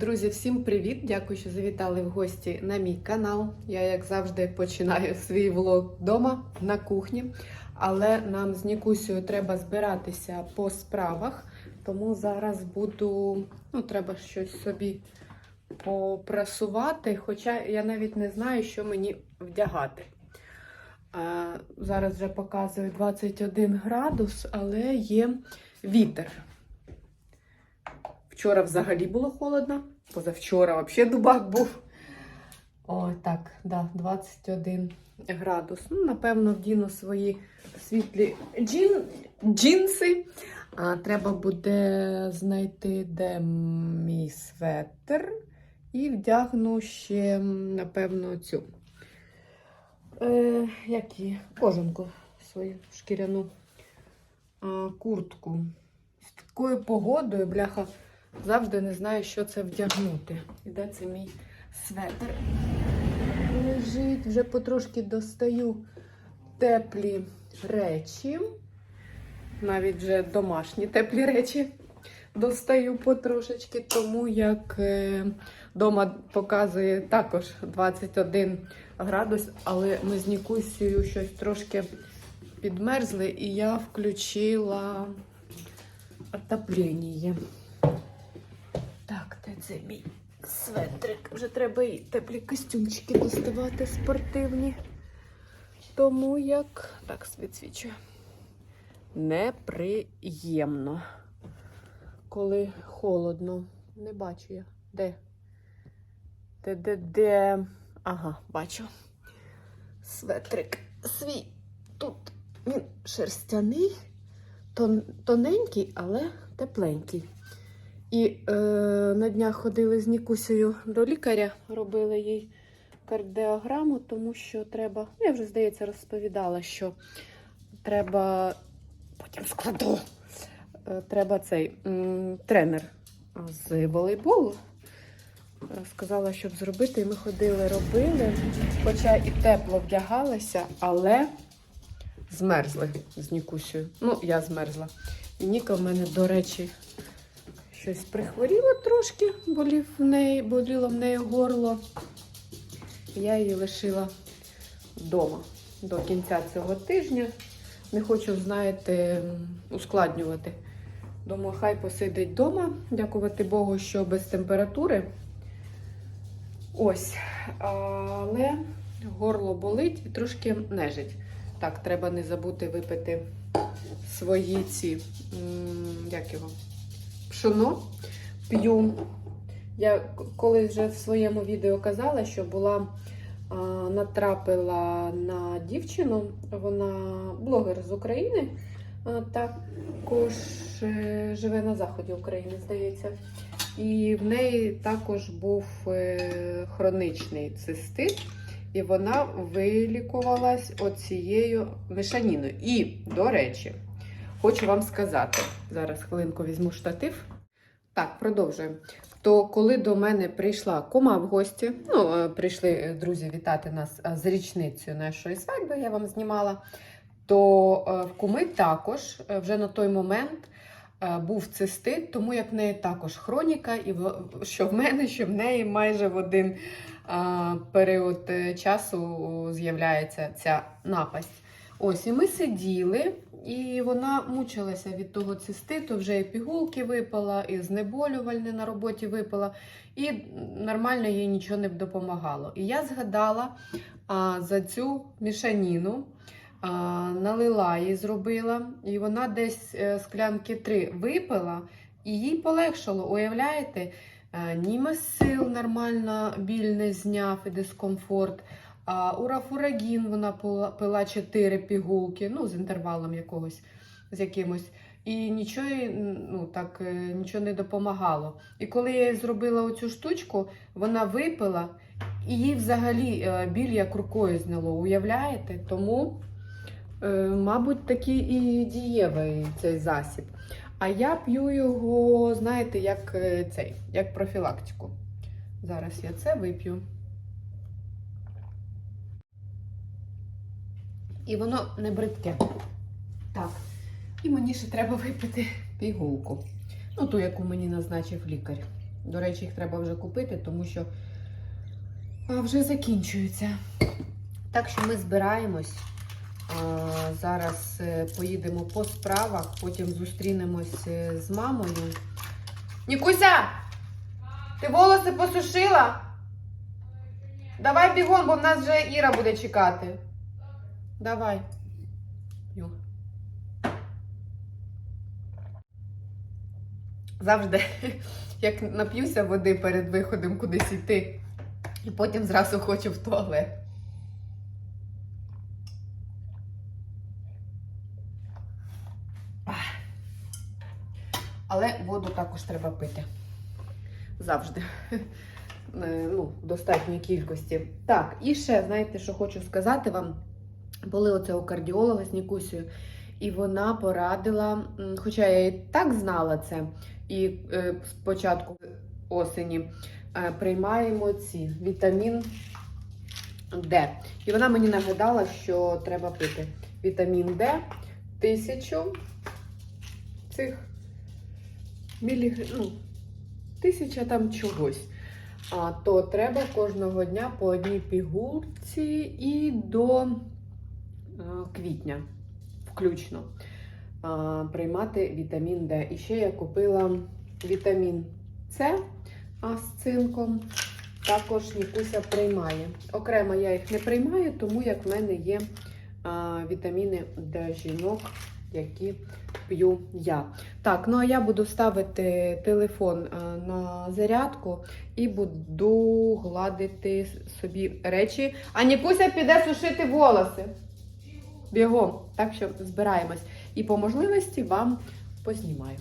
Друзі, всім привіт! Дякую, що завітали в гості на мій канал. Я, як завжди, починаю свій влог вдома на кухні. Але нам з Нікусею треба збиратися по справах, тому зараз буду, ну, треба щось собі попрасувати, хоча я навіть не знаю, що мені вдягати. А, зараз вже показує 21 градус, але є вітер. Вчора взагалі було холодно, позавчора взагалі дубак був. Ой, так, да, 21 градус. Ну, напевно, вдіну свої світлі джин, джинси. А, треба буде знайти, де мій светр. І вдягну ще, напевно, цю. Е, як її? Кожанку свою шкіряну а, куртку. З такою погодою, бляха. Завжди не знаю, що це вдягнути. І де це мій светр? Лежить, вже потрошки достаю теплі речі. Навіть вже домашні теплі речі достаю потрошечки, тому як вдома показує також 21 градус, але ми з Нікусією щось трошки підмерзли, і я включила отоплення. Це мій светрик. Вже треба і теплі костюмчики доставати спортивні. Тому як так відсвічую. Неприємно. Коли холодно. Не бачу я. Де? Де, де, де? Ага, бачу. Светрик свій. Тут він шерстяний, тон, тоненький, але тепленький. І е, на днях ходили з Нікусею до лікаря, робили їй кардіограму, тому що треба, я вже, здається, розповідала, що треба, потім складу, е, треба цей тренер з волейболу. е, Сказала, щоб зробити, і ми ходили, робили, хоча і тепло вдягалися, але змерзли з Нікусею. Ну, я змерзла. І Ніка в мене, до речі, щось прихворіла трошки, болів в неї, боліло в неї горло. Я її лишила вдома до кінця цього тижня. Не хочу, знаєте, ускладнювати. Думаю, хай посидить вдома, дякувати Богу, що без температури. Ось. Але горло болить і трошки нежить. Так, треба не забути випити свої ці, як його, пшоно п'ю. Я колись вже в своєму відео казала, що була натрапила на дівчину, вона блогер з України, також е, живе на заході України, здається. І в неї також був е, хроничний цистит, і вона вилікувалась оцією мешаніною. І, до речі, хочу вам сказати, зараз хвилинку візьму штатив. Так, продовжуємо. То коли до мене прийшла кума в гості, ну, е, прийшли е, друзі вітати нас е, з річницею нашої свадьби, я вам знімала, то в куми також вже на той момент був цистит, тому як в неї також хроніка, і що в мене, що в неї майже в один період часу з'являється ця напасть. Ось, і ми сиділи, і вона мучилася від того циститу, вже і пігулки випала, і знеболювальне на роботі випала, і нормально їй нічого не допомагало. І я згадала а, за цю мішаніну, а, налила її, зробила, і вона десь е, склянки три випила, і їй полегшало, уявляєте? Е, Німе сил нормально біль не зняв і дискомфорт. Урафурагін вона пила, пила 4 пігулки, ну, з інтервалом якогось, з якимось. І нічого, ну, так, е, нічого не допомагало. І коли я їй зробила оцю штучку, вона випила, і їй взагалі е, біль як рукою зняло, уявляєте? Тому, е, мабуть, такий і дієвий цей засіб. А я п'ю його, знаєте, як цей, як профілактику. Зараз я це вип'ю. І воно не бридке. Так. І мені ще треба випити пігулку. Ну, ту, яку мені назначив лікар. До речі, їх треба вже купити, тому що вже закінчуються. Так що ми збираємось. Зараз е, поїдемо по справах, потім зустрінемось е, з мамою. Нікуся! Ти волоси посушила? Давай бігом, бо в нас вже Іра буде чекати. Давай. Ю. Завжди, як нап'юся води перед виходом кудись йти, і потім зразу хочу в туалет. Але воду також треба пити. Завжди. Е, Ну, в достатньої кількості. Так, і ще, знаєте, що хочу сказати вам. Були оце у кардіолога з Нікусею, і вона порадила, хоча я і так знала це, і е, спочатку осені е, приймаємо ці вітамін Д. І вона мені нагадала, що треба пити вітамін Д тисячу цих мілі... ну, тисяча там чогось. А, то треба кожного дня по одній пігулці і до квітня включно приймати вітамін Д. І ще я купила вітамін С а, з цинком. Також Нікуся приймає. Окремо я їх не приймаю, тому як в мене є а, вітаміни для жінок, які п'ю я. Так, ну а я буду ставити телефон а, на зарядку і буду гладити собі речі. А Нікуся піде сушити волоси. Бігом. Так що збираємось. І по можливості вам познімаю.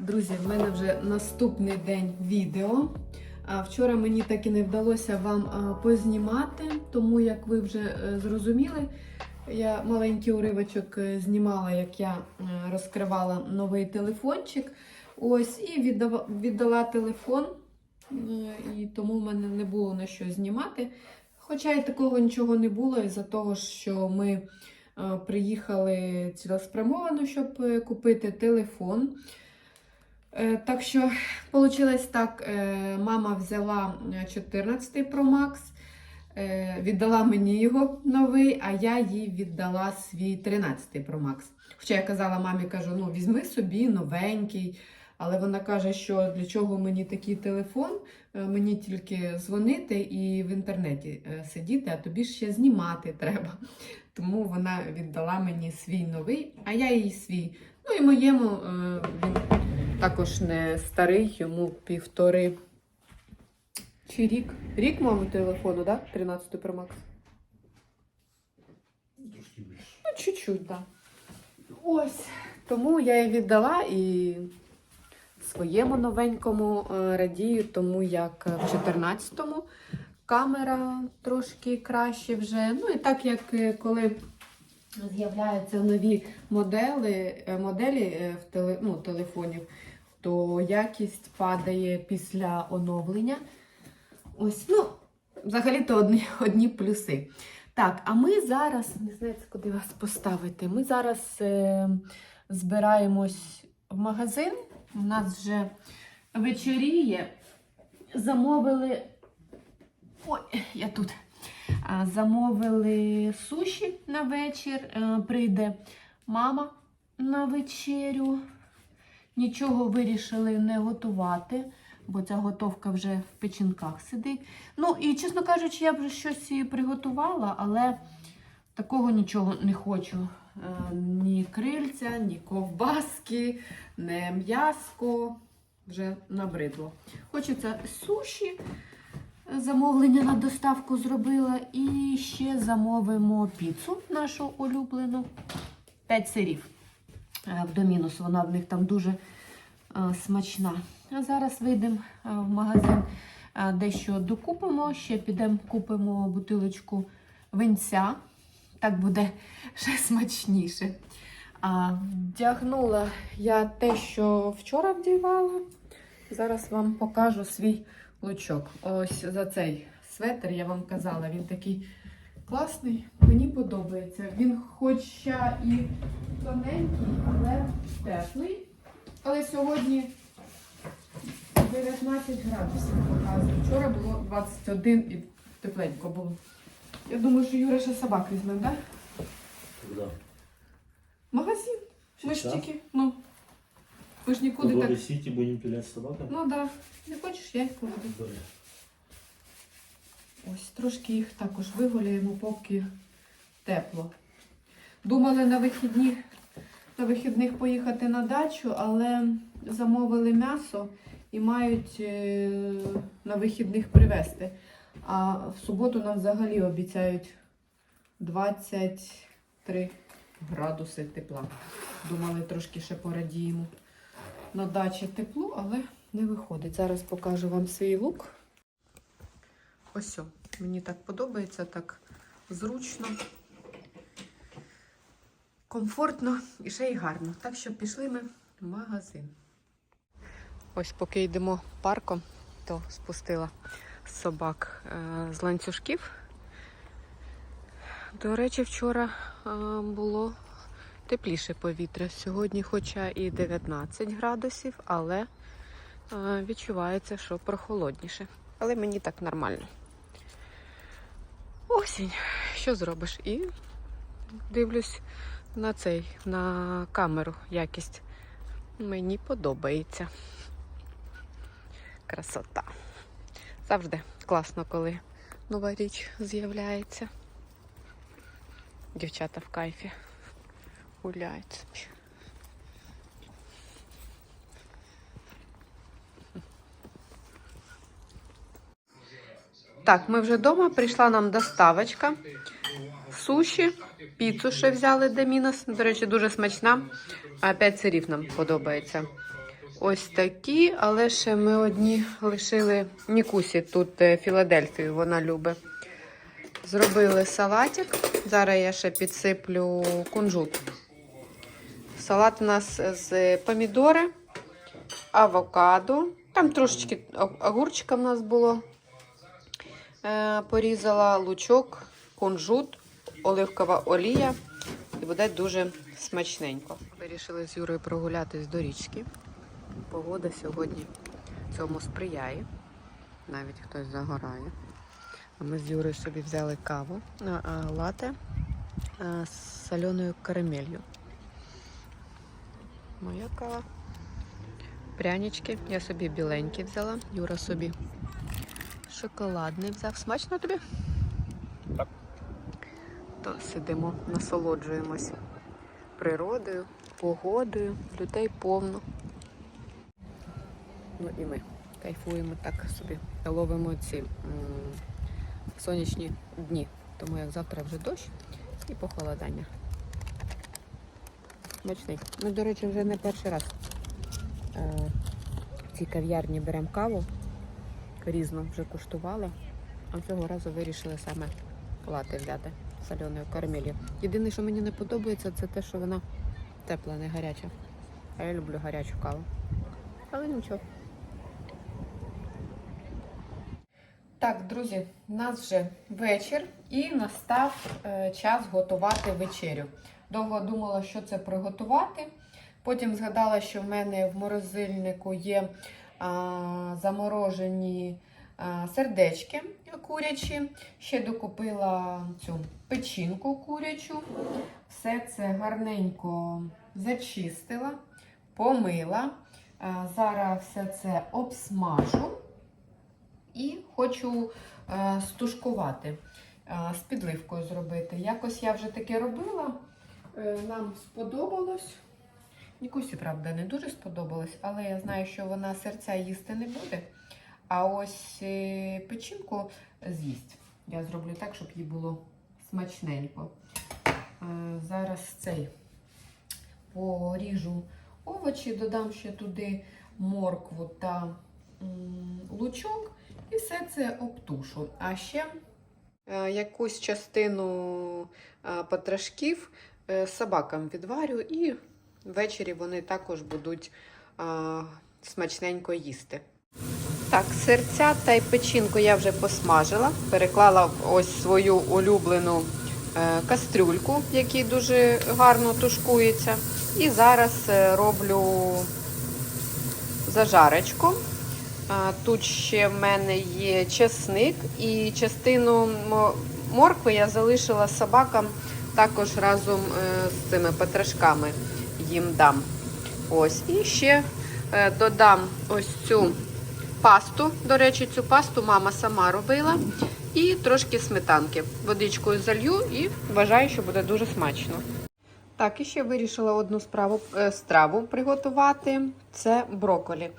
Друзі, в мене вже наступний день відео. Вчора мені так і не вдалося вам познімати, тому як ви вже е, зрозуміли, я маленький уривочок е, знімала, як я е, розкривала новий телефончик. Ось, і віддава, віддала телефон, і тому в мене не було на що знімати. Хоча і такого нічого не було, із-за того, що ми приїхали цілеспрямовано, щоб купити телефон. Е, Так що вийшло так, е, мама взяла 14 Pro Max, е, віддала мені його новий, а я їй віддала свій 13 Pro Max. Хоча я казала мамі, кажу, ну візьми собі новенький. Але вона каже, що для чого мені такий телефон, Е, мені тільки дзвонити і в інтернеті е, сидіти, а тобі ж ще знімати треба. Тому вона віддала мені свій новий, а я їй свій. Ну і моєму е, він також не старий, йому півтори чи рік. Рік, мабуть, телефону, так? 13 Pro Max. Трошки більше. Ну, чуть-чуть, так. Ось. Тому я її віддала і своєму новенькому е, радію, тому як в 14-му камера трошки краще вже. Ну і так як е, коли з'являються нові модели, е, моделі в теле, ну, телефонів, то якість падає після оновлення. Ось, ну, взагалі-то одні, одні плюси. Так, а ми зараз, не знаю, куди вас поставити. Ми зараз е, збираємось в магазин. У нас вже вечоріє. Замовили. Ой, я тут. Замовили суші на вечір. Е, Прийде мама на вечерю. Нічого вирішили не готувати, бо ця готовка вже в печінках сидить. Ну і, чесно кажучи, я вже щось приготувала, але такого нічого не хочу. Е, Ні крильця, ні ковбаски, не м'яско. Вже набридло. Хочеться суші. Замовлення на доставку зробила. І ще замовимо піцу нашу улюблену. 5 сирів. Е, В домінус вона в них там дуже е, смачна. А зараз вийдемо е, в магазин, дещо докупимо. Ще підемо купимо бутилочку винця. Так буде ще смачніше. А вдягнула я те, що вчора вдівала. Зараз вам покажу свій лучок. Ось за цей светр я вам казала, він такий класний, мені подобається. Він хоча і тоненький, але теплий. Але сьогодні 19 градусів показує. Вчора було 21 і тепленько було. Я думаю, що Юра ще собак візьме, так? Да? Магазин. Ми ж тільки, ну. Ми ж нікуди так. Горе Сити будем пилять? Ну так. Да. Не хочеш, я їх поведу. Ось трошки їх також вигуляємо, поки тепло. Думали на вихідні, на вихідних поїхати на дачу, але замовили м'ясо і мають е, на вихідних привезти. А в суботу нам взагалі обіцяють 23 градуси тепла. Думали, трошки ще порадіємо. На дачі тепло, але не виходить. Зараз покажу вам свій лук. Ось о, мені так подобається, так зручно, комфортно і ще й гарно. Так що пішли ми в магазин. Ось поки йдемо парком, то спустила собак е, з ланцюжків. До речі, вчора е, було тепліше повітря. Сьогодні, хоча і 19 градусів, але е, відчувається, що прохолодніше. Але мені так нормально. Осінь, що зробиш? І дивлюсь на цей, на камеру якість. Мені подобається. Красота. Завжди класно, коли нова річ з'являється. Дівчата в кайфі гуляють Так, ми вже вдома. Прийшла нам доставочка. Суші, піцу ще взяли Домінос. До речі, дуже смачна. А п'ять сирів нам подобається. Ось такі, але ще ми одні лишили Нікусі тут е, Філадельфію, вона любить. Зробили салатик. Зараз я ще підсиплю кунжут. Салат у нас з помідори, авокадо. Там трошечки огурчика в нас було. Е, Порізала лучок, кунжут, оливкова олія. І буде дуже смачненько. Вирішили з Юрою прогулятись до річки. Погода сьогодні цьому сприяє. Навіть хтось загорає. А ми з Юрою собі взяли каву лате з соленою карамелью. Моя кава. Прянички. Я собі біленькі взяла. Юра собі шоколадний взяв. Смачно тобі? Так. То сидимо, насолоджуємось природою, погодою, людей повно. Ну і ми кайфуємо так собі. Ловимо ці м, сонячні дні. Тому як завтра вже дощ і похолодання. Смачний. Ми, до речі, вже не перший раз е, в цій кав'ярні беремо каву. Різну вже куштували, а цього разу вирішили саме лати взяти соленою карамелью. Єдине, що мені не подобається, це те, що вона тепла, не гаряча. А я люблю гарячу каву. Але нічого. Так, друзі, у нас вже вечір і настав е, час готувати вечерю. Довго думала, що це приготувати. Потім згадала, що в мене в морозильнику є заморожені сердечки курячі. Ще докупила цю печінку курячу. Все це гарненько зачистила, помила. Зараз все це обсмажу і хочу стушкувати, з підливкою зробити. Якось я вже таке робила, е, нам сподобалось. Нікусі, правда, не дуже сподобалось, але я знаю, що вона серця їсти не буде. А ось е, печінку з'їсть. Я зроблю так, щоб їй було смачненько. Е, Зараз цей поріжу овочі, додам ще туди моркву та лучок і все це обтушу. А ще е, якусь частину потрошків собакам відварю, і ввечері вони також будуть а, смачненько їсти. Так, серця та й печінку я вже посмажила. Переклала ось свою улюблену е, кастрюльку, в якій дуже гарно тушкується. І зараз е, роблю зажарочку. Тут ще в мене є чесник і частину моркви я залишила собакам також разом е, з цими петрашками їм дам. Ось. І ще е, додам ось цю пасту. До речі, цю пасту мама сама робила. І трошки сметанки. Водичкою залью і вважаю, що буде дуже смачно. Так, і ще вирішила одну справу, е, страву приготувати. Це броколі.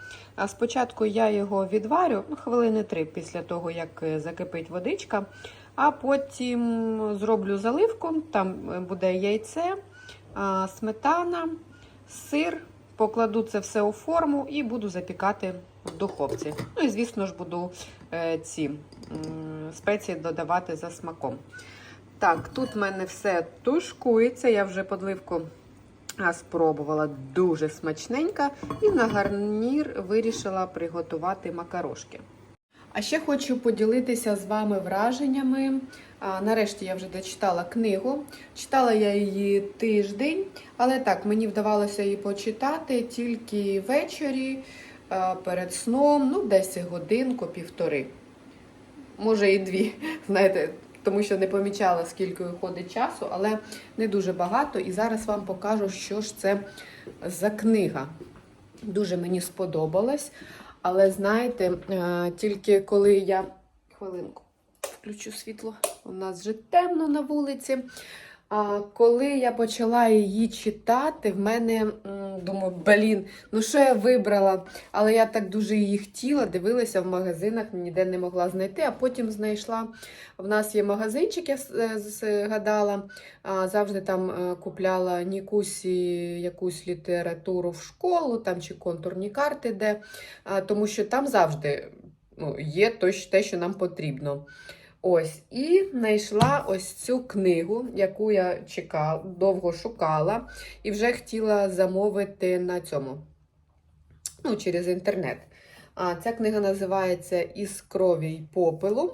Спочатку я його відварю ну, хвилини три після того, як е, закипить водичка. А потім зроблю заливку. Там буде яйце, сметана, сир. Покладу це все у форму і буду запікати в духовці. Ну і, звісно ж, буду е, ці спеції додавати за смаком. Так, тут в мене все тушкується. Я вже подливку спробувала дуже смачненька. І на гарнір вирішила приготувати макарошки. А ще хочу поділитися з вами враженнями. Нарешті я вже дочитала книгу. Читала я її тиждень, але так, мені вдавалося її почитати тільки ввечері, перед сном, ну, десь годинку, півтори. Може і дві, знаєте, тому що не помічала, скільки виходить часу, але не дуже багато. І зараз вам покажу, що ж це за книга. Дуже мені сподобалась. Але знаєте, е, тільки коли я хвилинку включу світло, у нас вже темно на вулиці. Коли я почала її читати, в мене думаю, блін, ну що я вибрала? Але я так дуже її хотіла, дивилася в магазинах, ніде не могла знайти, а потім знайшла. В нас є магазинчик, я е, згадала. Завжди там е, купляла Нікусі якусь літературу в школу, там чи контурні карти, де, тому що там завжди ну, є те, що нам потрібно. Ось, і знайшла ось цю книгу, яку я чекала, довго шукала, і вже хотіла замовити на цьому, ну, через інтернет. А, ця книга називається Із крові й попелу.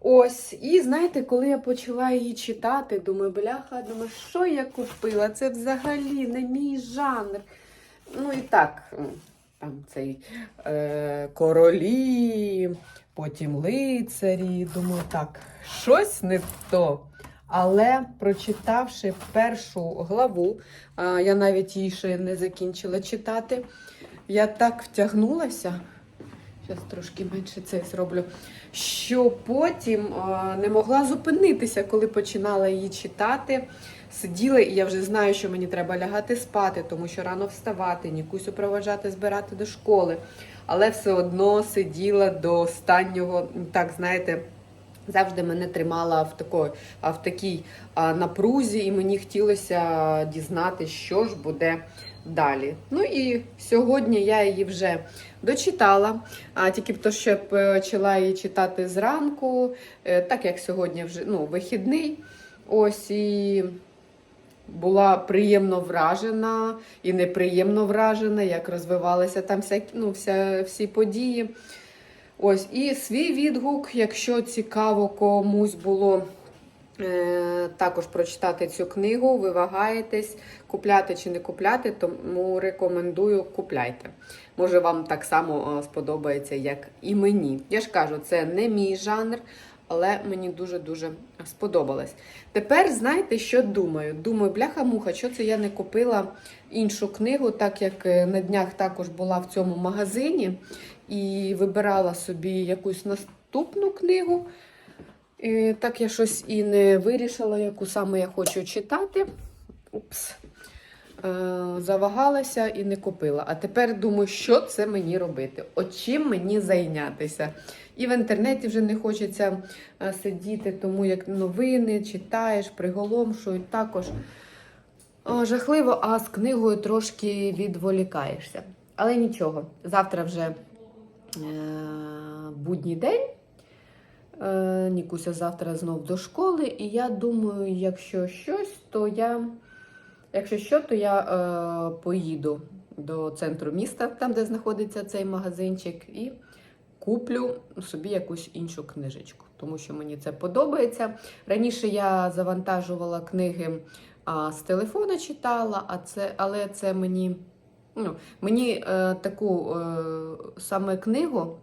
Ось, і знаєте, коли я почала її читати, думаю, бляха, думаю, що я купила? Це взагалі не мій жанр. Ну і так, там цей е, королі, потім лицарі. Думаю, так, щось не то. Але прочитавши першу главу, я навіть її ще не закінчила читати, я так втягнулася. Зараз трошки менше це зроблю. Що потім а, не могла зупинитися, коли починала її читати. Сиділа, і я вже знаю, що мені треба лягати спати, тому що рано вставати, Нікусю проважати, збирати до школи. Але все одно сиділа до останнього, так знаєте, завжди мене тримала в такої, в такій напрузі, і мені хотілося дізнати, що ж буде далі. Ну і сьогодні я її вже дочитала, а тільки то, що почала її читати зранку, е, так як сьогодні вже ну, вихідний. Ось і була приємно вражена і неприємно вражена, як розвивалися там всякі, ну, вся, всі події. Ось, і свій відгук, якщо цікаво комусь було е, також прочитати цю книгу, ви вагаєтесь, купляти чи не купляти, тому рекомендую купляйте. Може, вам так само сподобається, як і мені. Я ж кажу, це не мій жанр, але мені дуже-дуже сподобалось. Тепер знаєте, що думаю? Думаю, бляха-муха, що це я не купила іншу книгу, так як е, на днях також була в цьому магазині і вибирала собі якусь наступну книгу. І так я щось і не вирішила, яку саме я хочу читати. Упс. Е, завагалася і не купила. А тепер думаю, що це мені робити? От чим мені зайнятися? І в інтернеті вже не хочеться е, сидіти, тому як новини читаєш, приголомшують також. Жахливо, а з книгою трошки відволікаєшся. Але нічого, завтра вже е, будній день. Е, Нікуся завтра знов до школи, і я думаю, якщо щось, то я, якщо що, то я е, поїду до центру міста, там, де знаходиться цей магазинчик, і куплю собі якусь іншу книжечку, тому що мені це подобається. Раніше я завантажувала книги а, з телефона читала, а це, але це мені, ну, мені е, таку е, саме книгу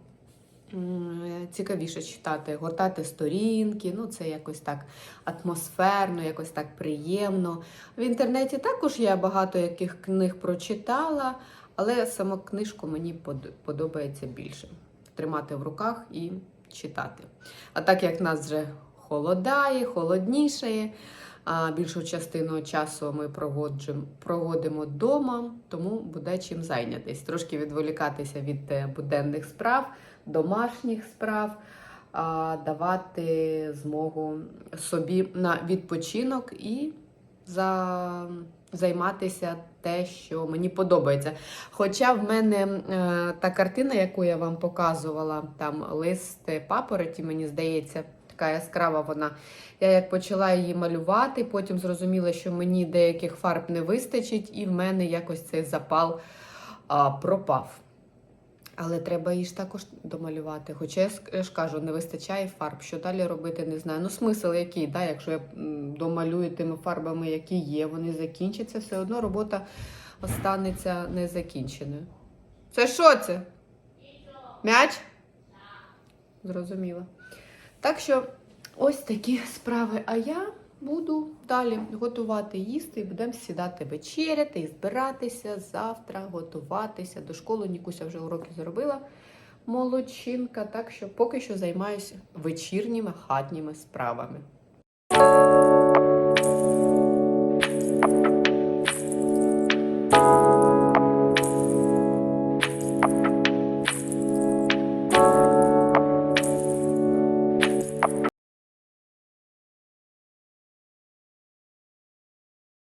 цікавіше читати, гортати сторінки, ну це якось так атмосферно, якось так приємно. В інтернеті також я багато яких книг прочитала, але саму книжку мені подобається більше. Тримати в руках і читати. А так як нас вже холодає, холоднішає, більшу частину часу ми проводимо вдома, тому буде чим зайнятись. Трошки відволікатися від е, буденних справ, домашніх справ, давати змогу собі на відпочинок і за... займатися те, що мені подобається. Хоча в мене е, та картина, яку я вам показувала, там лист папороті, мені здається, така яскрава вона. Я як почала її малювати, потім зрозуміла, що мені деяких фарб не вистачить, і в мене якось цей запал е, пропав. Але треба її ж також домалювати. Хоча я ж кажу, не вистачає фарб. Що далі робити, не знаю. Ну, смисл який, да? якщо я домалюю тими фарбами, які є, вони закінчаться, все одно робота останеться незакінченою. Це що це? М'яч? Зрозуміло. Так що ось такі справи. А я буду далі готувати їсти і будемо сідати вечеряти і збиратися завтра, готуватися. До школи Нікуся вже уроки зробила. Молодчинка, так що поки що займаюся вечірніми хатніми справами.